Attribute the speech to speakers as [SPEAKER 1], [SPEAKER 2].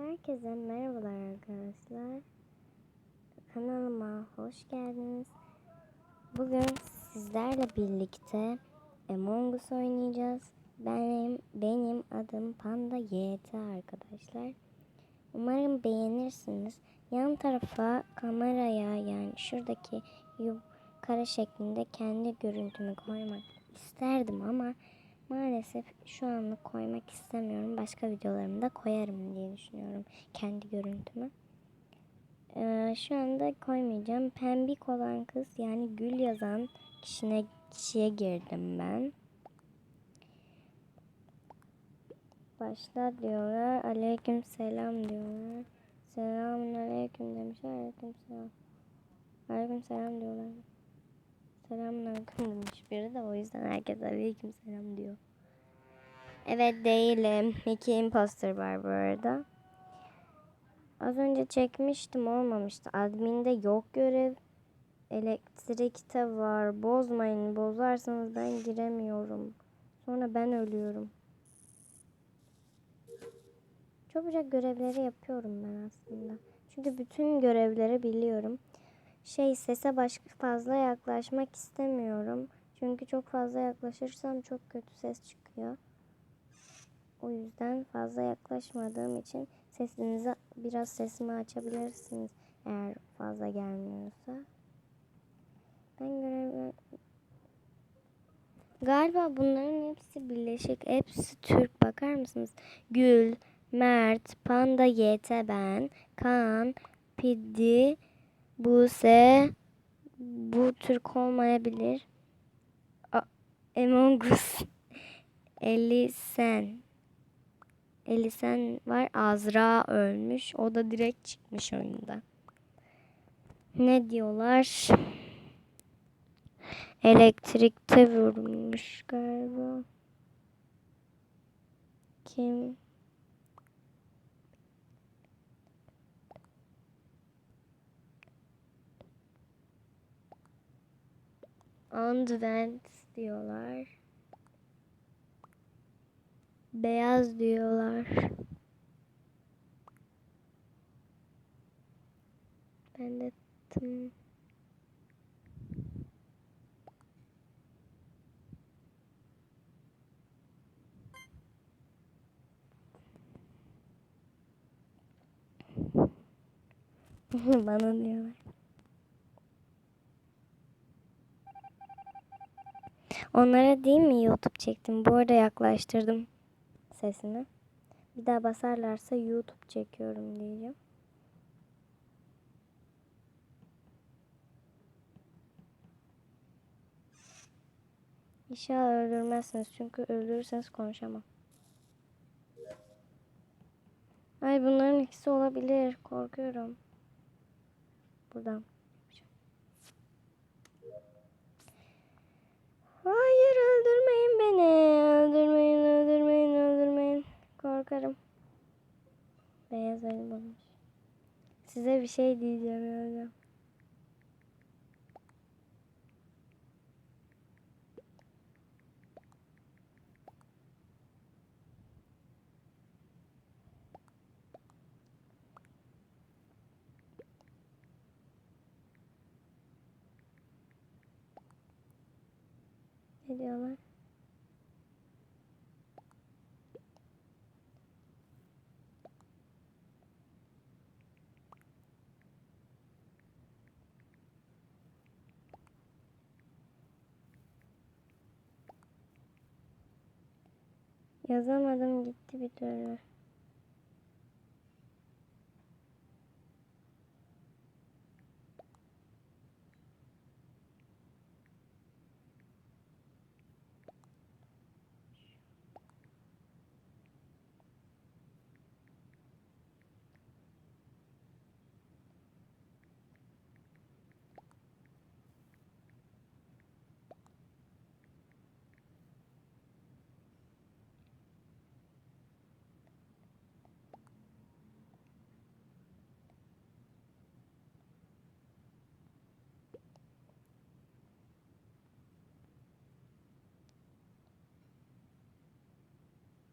[SPEAKER 1] Herkese merhabalar arkadaşlar. Kanalıma hoş geldiniz. Bugün sizlerle birlikte Among Us oynayacağız. Benim benim adım Panda YT arkadaşlar. Umarım beğenirsiniz. Yan tarafa kameraya yani şuradaki kare şeklinde kendi görüntümü koymak isterdim ama maalesef şu anlık koymak istemiyorum. Başka videolarımda koyarım diye düşünüyorum kendi görüntümü. Ee, şu anda koymayacağım. Pembik olan kız yani gül yazan kişine kişiye girdim ben. Başla diyorlar. Aleyküm selam diyorlar. Selamun aleyküm demişler. Aleyküm selam. Aleyküm selam diyorlar. Selamun aleyküm demiş biri de o yüzden herkes aleyküm selam diyor. Evet değilim. İki imposter var bu arada. Az önce çekmiştim olmamıştı. Adminde yok görev. Elektrikte var. Bozmayın. Bozarsanız ben giremiyorum. Sonra ben ölüyorum. Çabucak görevleri yapıyorum ben aslında. Çünkü bütün görevleri biliyorum. Şey sese başka fazla yaklaşmak istemiyorum. Çünkü çok fazla yaklaşırsam çok kötü ses çıkıyor. O yüzden fazla yaklaşmadığım için sesinizi biraz sesimi açabilirsiniz eğer fazla gelmiyorsa. Ben görev Galiba bunların hepsi birleşik. Hepsi Türk. Bakar mısınız? Gül, Mert, Panda YT ben, Kaan, Piddi, Buse, bu Türk olmayabilir. A- Among Us, Elisen. Elisen var. Azra ölmüş. O da direkt çıkmış oyunda. Ne diyorlar? Elektrikte vurmuş galiba. Kim? Andvent diyorlar. Beyaz diyorlar. Ben de tım. Bana diyorlar. Onlara değil mi YouTube çektim? Bu arada yaklaştırdım sesini. Bir daha basarlarsa YouTube çekiyorum diyeceğim. İnşallah öldürmezsiniz çünkü öldürürseniz konuşamam. Ay bunların ikisi olabilir. Korkuyorum. Buradan. Hayır öldürmeyin beni. Öldürmeyin, öldürmeyin, öldürmeyin. Korkarım. Beyaz ayı. Size bir şey diyeceğim öyle. Ne? Yazamadım gitti bir türlü.